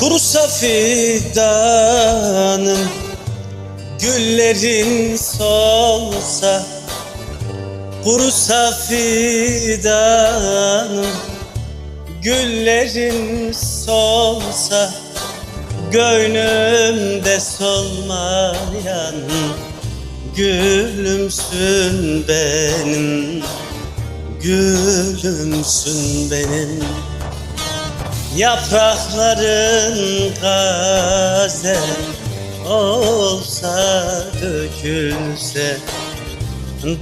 Kurusa fidanım Güllerin solsa Kurusa fidanım Güllerin solsa Gönlümde solmayan Gülümsün benim Gülümsün benim. Yaprakların gazel olsa dökülse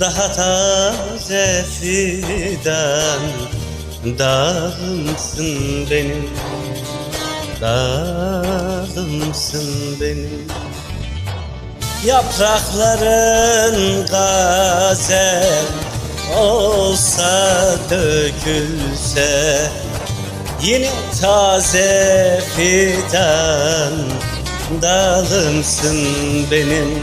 Daha taze fidan Dağımsın benim. Dağımsın benim. Yaprakların gazel olsa dökülse Yine taze fidan dalımsın benim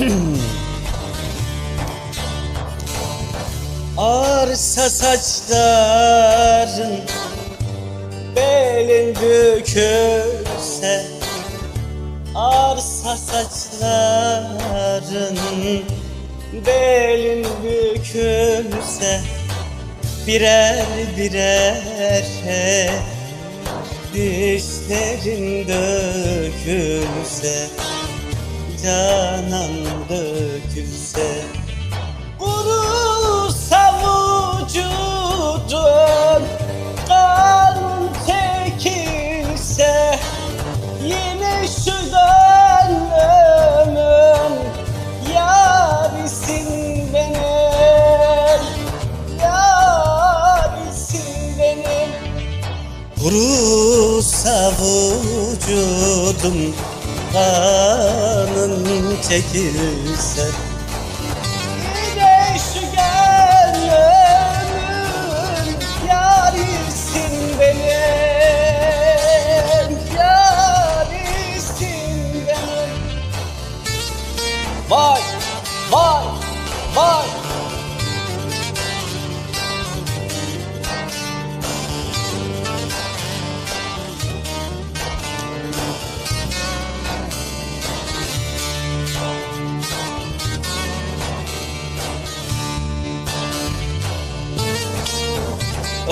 Arsa saçların belin bükülse Arsa saçların belin bükülse Birer birer dişlerin dökülse Canan dökülse Kurusa vücudun Kanun çekilse Yine şu gönlümün Yarisin benim. Yarisin benim. Kurusa vücudum Kanın çekilse Yine şu gönlümün yarisin benim Yarisin benim. Vay vay vay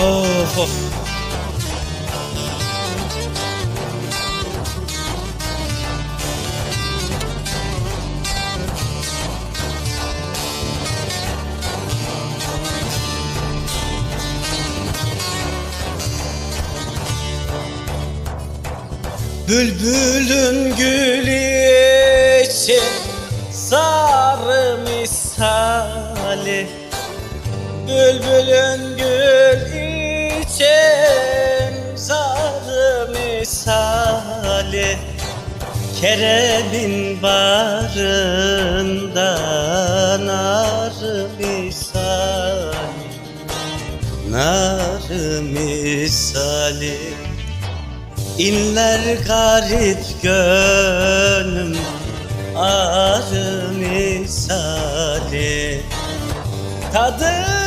Of of. Bülbülün gülü için sarı misali. Bülbülün gül misali Kerem'in barında nar misali Nar misali. İnler garip gönlüm Arı misali. Tadı